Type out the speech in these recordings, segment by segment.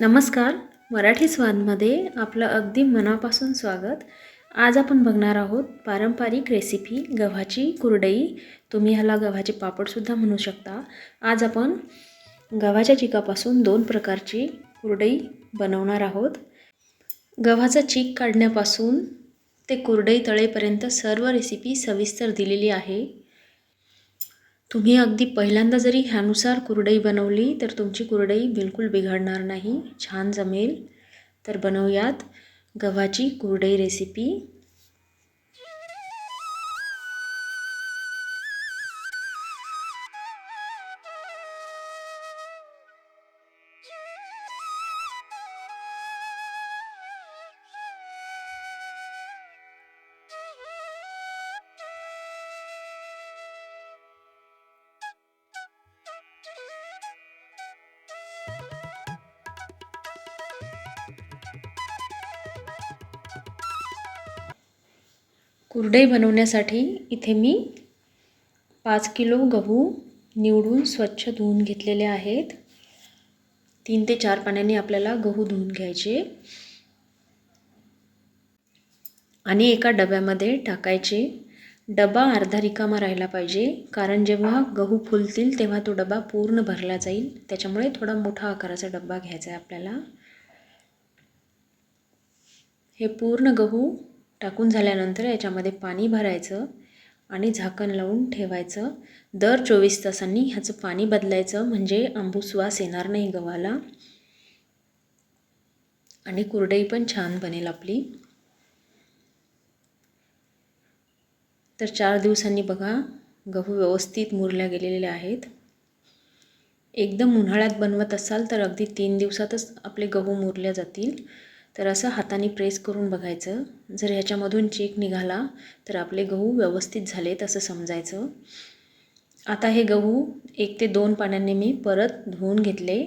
नमस्कार मराठी स्वादमध्ये आपलं अगदी मनापासून स्वागत. आज आपण बघणार आहोत पारंपरिक रेसिपी गव्हाची कुरडई. तुम्ही ह्याला गव्हाचे पापडसुद्धा म्हणू शकता. आज आपण गव्हाच्या चिकापासून दोन प्रकारची कुरडई बनवणार आहोत. गव्हाचा चीक काढण्यापासून ते कुरडई तळेपर्यंत सर्व रेसिपी सविस्तर दिलेली आहे. तुम्ही अगदी पहिल्यांदा जरी ह्यानुसार कुरडई बनवली तर तुमची कुरडई बिलकुल बिघडणार नाही. छान जमेल. तर बनवूयात गव्हाची कुरडई रेसिपी कुरडई बनवण्यासाठी इथे मी पाच किलो गहू निवडून स्वच्छ धुवून घेतलेले आहेत. तीन ते चार पाण्याने आपल्याला गहू धुवून घ्यायचे. आणि एका डब्यामध्ये टाकायचे. डबा अर्धा रिकामा राहिला पाहिजे कारण जेव्हा गहू फुलतील तेव्हा तो डबा पूर्ण भरला जाईल. त्याच्यामुळे थोडा मोठा आकाराचा डबा घ्यायचा आहे आपल्याला. हे पूर्ण गहू टाकून झाल्यानंतर याच्यामध्ये पाणी भरायचं आणि झाकण लावून ठेवायचं. दर चोवीस तासांनी ह्याचं पाणी बदलायचं म्हणजे आंबूस वास येणार नाही गव्हाला. आणि कुरडई पण छान बनेल आपली. तर चार दिवसांनी बघा गहू व्यवस्थित मुरल्या गेलेले आहेत. एकदम उन्हाळ्यात बनवत असाल तर अगदी तीन दिवसातच आपले गहू मुरल्या जातील. तर असं हाताने प्रेस करून बघायचं. जर ह्याच्यामधून चेक निघाला तर आपले गहू व्यवस्थित झालेत असं समजायचं. आता हे गहू एक ते दोन पाण्याने मी परत धुवून घेतले.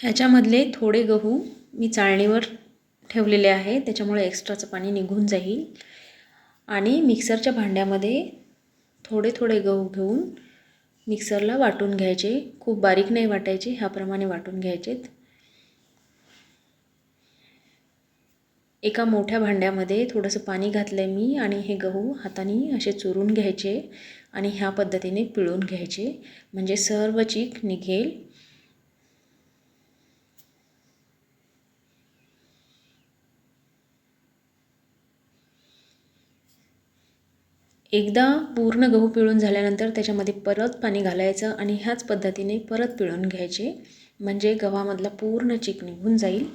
ह्याच्यामधले थोडे गहू मी चाळणीवर ठेवलेले आहे. त्याच्यामुळे एक्स्ट्राचं पाणी निघून जाईल. आणि मिक्सरच्या भांड्यामध्ये थोडे थोडे गहू घेऊन मिक्सरला वाटून घ्यायचे. खूप बारीक नाही वाटायचे ह्याप्रमाणे वाटून घ्यायचेत. एका मोठ्या भांड्यामध्ये थोडंसं पाणी घातलं आहे मी आणि हे गहू हाताने असे चुरून घ्यायचे आणि ह्या पद्धतीने पिळून घ्यायचे. म्हणजे सर्व चीक निघेल. एकदा पूर्ण गहू पिळून झाल्यानंतर त्याच्यामध्ये परत पाणी घालायचं आणि ह्याच पद्धतीने परत पिळून घ्यायचे. म्हणजे गव्हामधला पूर्ण चीक निघून जाईल.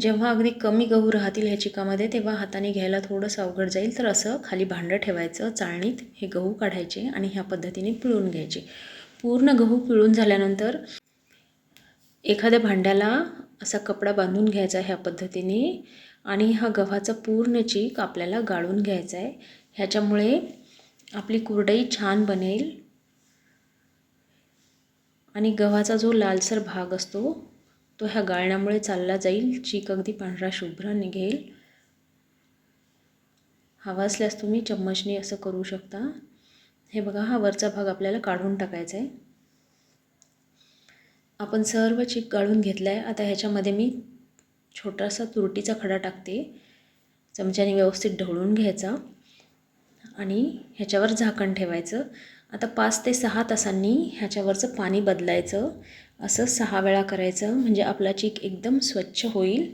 जेव्हा अगदी कमी गहू राहतील ह्या चिकामध्ये तेव्हा हाताने घ्यायला थोडंसं अवघड जाईल. तर असं खाली भांडं ठेवायचं चाळणीत हे गहू काढायचे आणि ह्या पद्धतीने पिळून घ्यायचे. पूर्ण गहू पिळून झाल्यानंतर एखाद्या भांड्याला असा कपडा बांधून घ्यायचा ह्या पद्धतीने आणि हा गव्हाचा पूर्ण चीक आपल्याला गाळून घ्यायचा आहे. ह्याच्यामुळे आपली कुरडई छान बनेल आणि गव्हाचा जो लालसर भाग असतो तो ह्या गाळण्यामुळे चालला जाईल. चीक अगदी पांढरा शुभ्र निघेल हवा असल्यास तुम्ही चम्मचने असं करू शकता. हे बघा हा वरचा भाग आपल्याला काढून टाकायचा आहे आपण सर्व चीक गाळून घेतला आहे आता ह्याच्यामध्ये मी छोटासा तुरटीचा खडा टाकते. चमच्याने व्यवस्थित ढवळून घ्यायचा. आणि ह्याच्यावर झाकण ठेवायचं. आता पाच ते सहा तासांनी ह्याच्यावरचं पाणी बदलायचं. असं सहा वेळा करायचं म्हणजे आपला चीक एकदम स्वच्छ होईल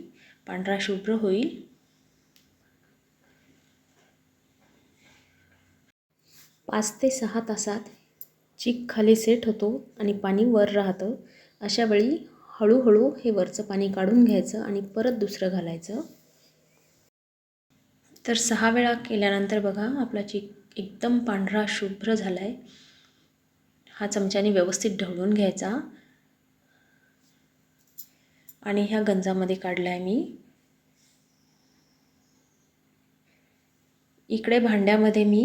पांढरा शुभ्र होईल. पाच ते सहा तासात चीक खाली सेट होतो आणि पाणी वर राहतं. अशा वेळी हळूहळू हे वरचं पाणी काढून घ्यायचं आणि परत दुसरं घालायचं. तर सहा वेळा केल्यानंतर बघा आपला चीक एकदम पांढरा शुभ्र झाला आहे हा चमच्याने व्यवस्थित ढवळून घ्यायचा. आणि ह्या गंजामध्ये काढला आहे मी. इकडे भांड्यामध्ये मी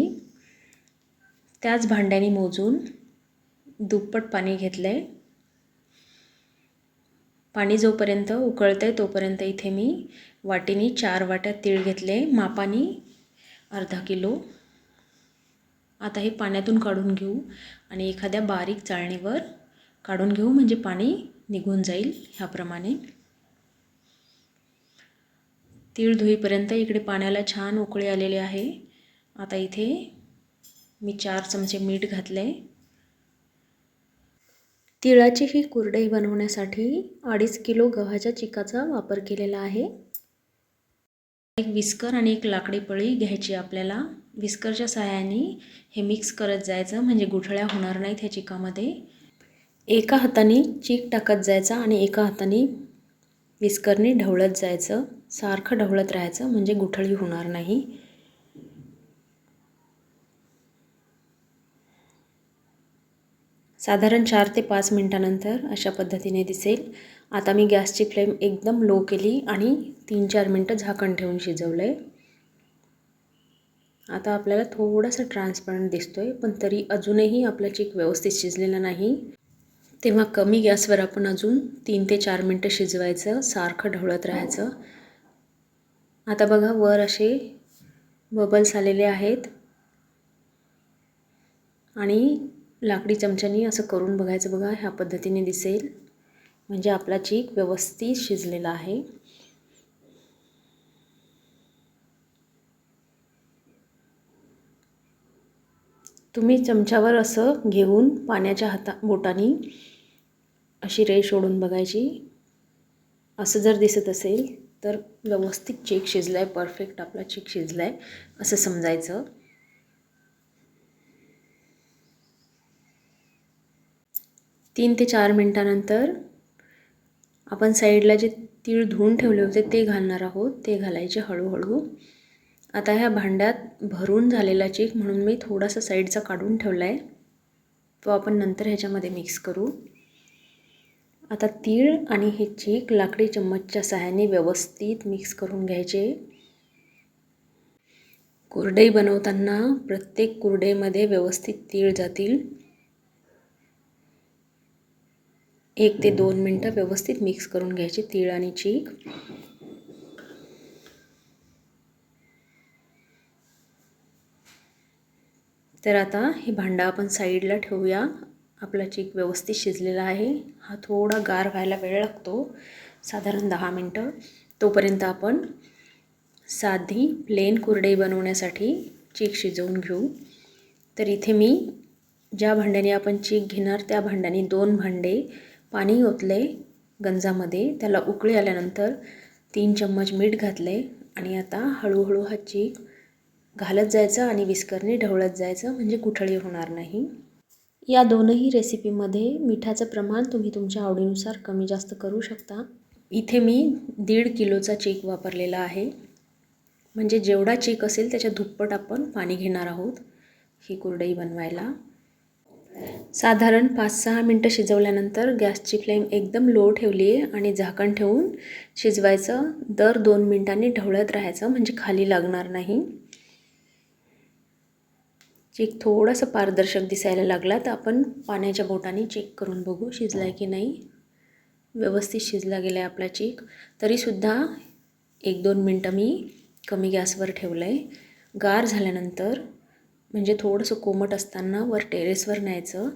त्याच भांड्याने मोजून दुप्पट पाणी घेतलं आहे पाणी जोपर्यंत उकळतं आहे तोपर्यंत इथे मी वाटीने चार वाट्या तीळ घेतले मापानी अर्धा किलो. आता हे पाण्यातून काढून घेऊ आणि एखाद्या बारीक चाळणीवर काढून घेऊ म्हणजे पाणी निघून जाईल ह्याप्रमाणे. तीळ धुईपर्यंत इकडे पाण्याला छान उकळी आलेले आहे. आता इथे मी चार चमचे मीठ घातले तिळाची ही कुरडई बनवण्यासाठी अडीच किलो गव्हाच्या चिकाचा वापर केलेला आहे. एक विस्कर आणि एक लाकडी पळी घ्यायची आपल्याला. विस्करच्या सहाय्याने हे मिक्स करत जायचं म्हणजे गुठळ्या होणार नाहीत ह्या चिकामध्ये. एका हाताने चीक टाकत जायचा आणि एका हाताने विस्करने ढवळत जायचं. सारखं ढवळत राहायचं म्हणजे गुठळी होणार नाही. साधारण चार ते पाच मिनटानंतर अशा पद्धतीने दिसेल. आता मी गॅसची फ्लेम एकदम लो केली आणि तीन चार मिनटं झाकण ठेवून शिजवलं आहे आता आपल्याला थोडासा ट्रान्सपरंट दिसतो आहे पण तरी अजूनही आपला चीक व्यवस्थित शिजलेला नाही. तेव्हा कमी गॅसवर आपण अजून तीन ते चार मिनटं शिजवायचं सारखं ढवळत राहायचं. आता बघा वर असे बबल्स आलेले आहेत. आणि लाकडी चमच्यानी असं करून बघायचं बघा ह्या पद्धतीने दिसेल. म्हणजे आपला चीक व्यवस्थित शिजलेला आहे. तुम्ही चमच्यावर असं घेऊन पाण्याच्या हाता बोटानी अशी रेष ओढून बघायची. असं जर दिसत असेल तर व्यवस्थित चेक शिजला आहे परफेक्ट आपला चेक शिजला आहे असं समजायचं. तीन ते चार मिनटानंतर आपण साईडला जे तीळ धुवून ठेवले होते ते घालणार आहोत. ते घालायचे हळूहळू. आता ह्या भांड्यात भरून झालेला चीक म्हणून मी थोडासा साईडचा काढून ठेवला आहे तो आपण नंतर ह्याच्यामध्ये मिक्स करू. आता तीळ आणि हे चीक लाकडी चम्मचच्या सहाय्याने व्यवस्थित मिक्स करून घ्यायचे. कुरडई बनवताना प्रत्येक कुरडईमध्ये व्यवस्थित तीळ जातील. एक ते दोन मिनटं व्यवस्थित मिक्स करून घ्यायचे तीळ आणि चीक. तर आता हे भांडं आपण साईडला ठेवूया. आपला चीक व्यवस्थित शिजलेला आहे. हा थोडा गार व्हायला वेळ लागतो साधारण दहा मिनटं. तोपर्यंत आपण साधी प्लेन कुरडई बनवण्यासाठी चीक शिजवून घेऊ. तर इथे मी ज्या भांड्याने आपण चीक घेणार त्या भांड्याने दोन भांडे पाणी ओतले गंजामध्ये. त्याला उकळी आल्यानंतर तीन चम्मच मीठ घातले आणि आता हळूहळू हा चीक घालत जायचं आणि विस्करने ढवळत जायचं म्हणजे कुठळी होणार नाही. या दोनही रेसिपीमध्ये मिठाचं प्रमाण तुम्ही तुमच्या आवडीनुसार कमी जास्त करू शकता. इथे मी दीड किलोचा चेक वापरलेला आहे. म्हणजे जेवढा चेक असेल त्याच्या दुप्पट आपण पाणी घेणार आहोत. ही कुरडई बनवायला. साधारण पाच सहा मिनटं शिजवल्यानंतर गॅसची फ्लेम एकदम लो ठेवली आहे आणि झाकण ठेवून शिजवायचं. दर दोन मिनटांनी ढवळत राहायचं. म्हणजे खाली लागणार नाही. चेक थोडासा पारदर्शक दिसायला लागला तर आपण पाण्याच्या बोटाने चेक करून बघू शिजला आहे की नाही. व्यवस्थित शिजला गेला आहे आपला चेक तरीसुद्धा एक दोन मिनटं मी कमी गॅसवर ठेवलं आहे गार झाल्यानंतर म्हणजे थोडंसं कोमट असताना वर टेरेसवर न्यायचं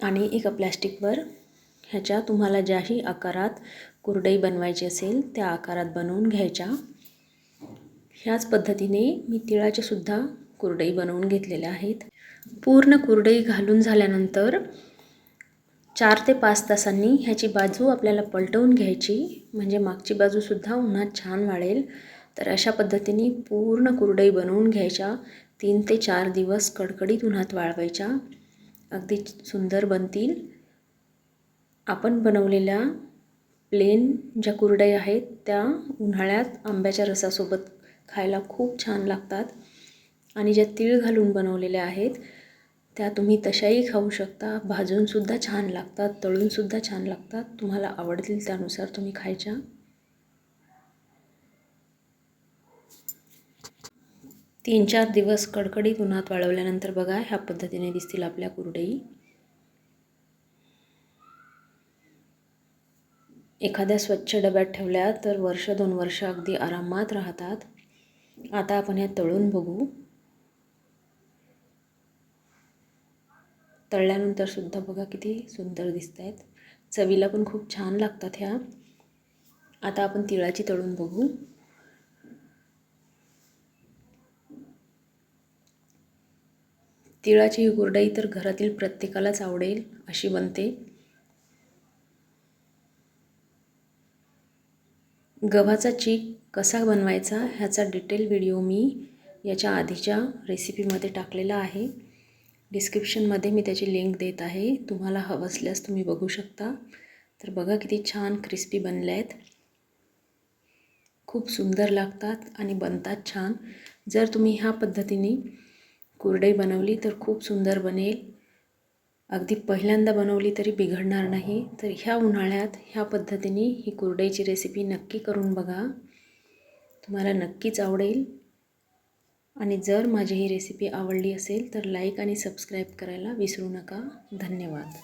आणि एका प्लॅस्टिकवर ह्याच्या तुम्हाला ज्याही आकारात कुरडई बनवायची असेल त्या आकारात बनवून घ्यायच्या. ह्याच पद्धतीने मी तिळाच्यासुद्धा कुरडई बनवून घेतलेल्या आहेत. पूर्ण कुरडई घालून झाल्यानंतर चार ते पाच तासांनी ह्याची बाजू आपल्याला पलटवून घ्यायची. म्हणजे मागची बाजूसुद्धा उन्हात छान वाळेल. तर अशा पद्धतीने पूर्ण कुरडई बनवून घ्यायच्या. तीन ते चार दिवस कडकडीत उन्हात वाळवायच्या. अगदी सुंदर बनतील. आपण बनवलेल्या प्लेन ज्या कुरडई आहेत त्या उन्हाळ्यात आंब्याच्या रसासोबत खायला खूप छान लागतात. आणि ज्या तीळ घालून बनवलेल्या आहेत त्या तुम्ही तशाही खाऊ शकता. भाजूनसुद्धा छान लागतात तळूनसुद्धा छान लागतात. तुम्हाला आवडतील त्यानुसार तुम्ही खायच्या. तीन चार दिवस कडकडीत उन्हात वाळवल्यानंतर बघा ह्या पद्धतीने दिसतील आपल्या कुरडई. एखाद्या स्वच्छ डब्यात ठेवल्या तर वर्ष दोन वर्ष अगदी आरामात राहतात. आता आपण ह्या तळून बघू. तळल्यानंतरसुद्धा बघा किती सुंदर दिसत आहेत चवीला पण खूप छान लागतात ह्या. आता आपण तिळाची तळून बघू. तिळाची ही कुरडई तर घरातील प्रत्येकालाच आवडेल अशी बनते. गव्हाचा चीक कसा बनवायचा ह्याचा डिटेल व्हिडिओ मी याच्या आधीच्या रेसिपीमध्ये टाकलेला आहे. डिस्क्रिप्शनमध्ये मी त्याची लिंक देत आहे. तुम्हाला हवं असल्यास तुम्ही बघू शकता. तर बघा किती छान क्रिस्पी बनले आहेत. खूप सुंदर लागतात आणि बनतात छान. जर तुम्ही ह्या पद्धतीने कुरडई बनवली तर खूप सुंदर बनेल. अगदी पहिल्यांदा बनवली तरी बिघडणार नाही. तर ह्या उन्हाळ्यात ह्या पद्धतीने ही कुरडईची रेसिपी नक्की करून बघा. तुम्हाला नक्कीच आवडेल. आणि जर माझी ही रेसिपी आवडली असेल तर लाईक आणि सबस्क्राईब करायला विसरू नका. धन्यवाद.